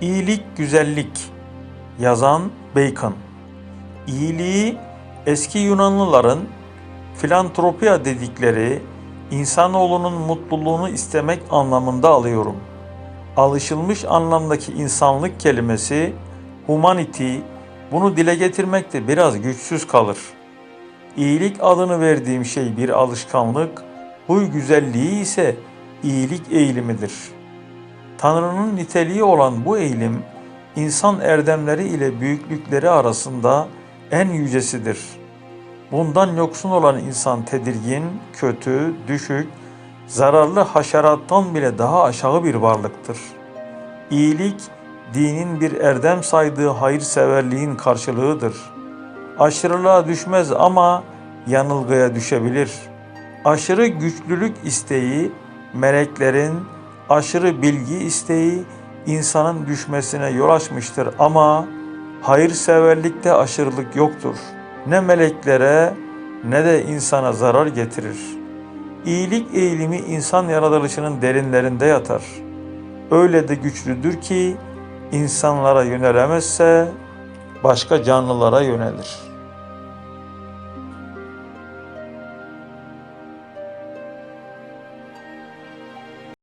İyilik güzellik. Yazan Bacon. İyiliği eski Yunanlıların filantropia dedikleri insanoğlunun mutluluğunu istemek anlamında alıyorum. Alışılmış anlamdaki insanlık kelimesi humanity bunu dile getirmekte biraz güçsüz kalır. İyilik adını verdiğim şey bir alışkanlık, huy güzelliği ise iyilik eğilimidir. Tanrı'nın niteliği olan bu eğilim, insan erdemleri ile büyüklükleri arasında en yücesidir. Bundan yoksun olan insan tedirgin, kötü, düşük, zararlı haşerattan bile daha aşağı bir varlıktır. İyilik, dinin bir erdem saydığı hayırseverliğin karşılığıdır. Aşırılığa düşmez ama yanılgıya düşebilir. Aşırı güçlülük isteği, meleklerin aşırı bilgi isteği insanın düşmesine yol açmıştır ama hayırseverlikte aşırılık yoktur. Ne meleklere ne de insana zarar getirir. İyilik eğilimi insan yaratılışının derinlerinde yatar. Öyle de güçlüdür ki insanlara yönelemezse başka canlılara yönelir.''